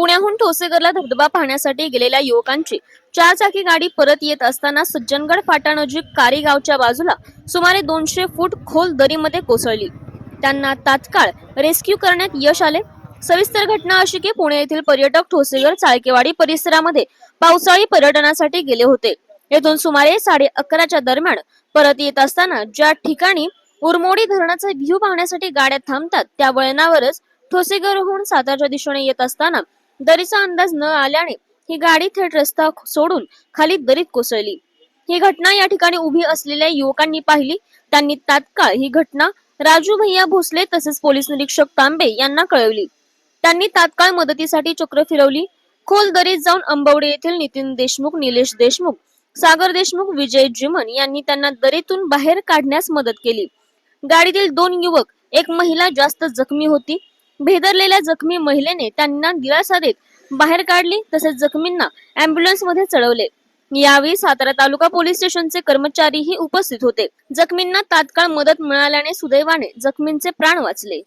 पुण्याहून ठोसेघरला धबधबा पाहण्यासाठी गेलेल्या युवकांची चारचाकी गाडी परत येत असताना सज्जनगड फाटानजीक कारी गावच्या बाजूला सुमारे दोनशे फूट खोल दरीमध्ये कोसळली. त्यांना तात्काळ रेस्क्यू करण्यात यश आले. सविस्तर घटना अशी की पुणे येथील पर्यटक ठोसेघर चाळकेवाडी परिसरामध्ये पावसाळी पर्यटनासाठी गेले होते. येथून सुमारे साडे अकराच्या दरम्यान परत येत असताना ज्या ठिकाणी उरमोडी धरणाचा व्ह्यू पाहण्यासाठी गाड्या थांबतात त्या वळणावरच ठोसेघरहून सातारच्या दिशेने येत असताना दरीचा अंदाज न आल्याने ही गाडी थेट रस्ता सोडून खाली दरीत कोसळली. ही घटना या ठिकाणी उभी असलेल्या युवकांनी पाहिली. त्यांनी तात्काळ ही घटना राजू भैया भोसले तसेच पोलीस निरीक्षक तांबे यांना कळवली. त्यांनी तात्काळ मदतीसाठी चक्र फिरवली. खोल दरीत जाऊन अंबवडे येथील नितीन देशमुख निलेश देशमुख सागर देशमुख विजय जिमन यांनी त्यांना दरीतून बाहेर काढण्यास मदत केली. गाडीतील दोन युवक एक महिला जास्त जखमी होती. भेदरलेल्या जखमी महिलेने त्यांना दिलासा देत बाहेर काढली तसेच जखमींना अँब्युलन्समध्ये चढवले. यावेळी सातारा तालुका पोलीस स्टेशनचे कर्मचारीही उपस्थित होते. जखमींना तात्काळ मदत मिळाल्याने सुदैवाने जखमींचे प्राण वाचले.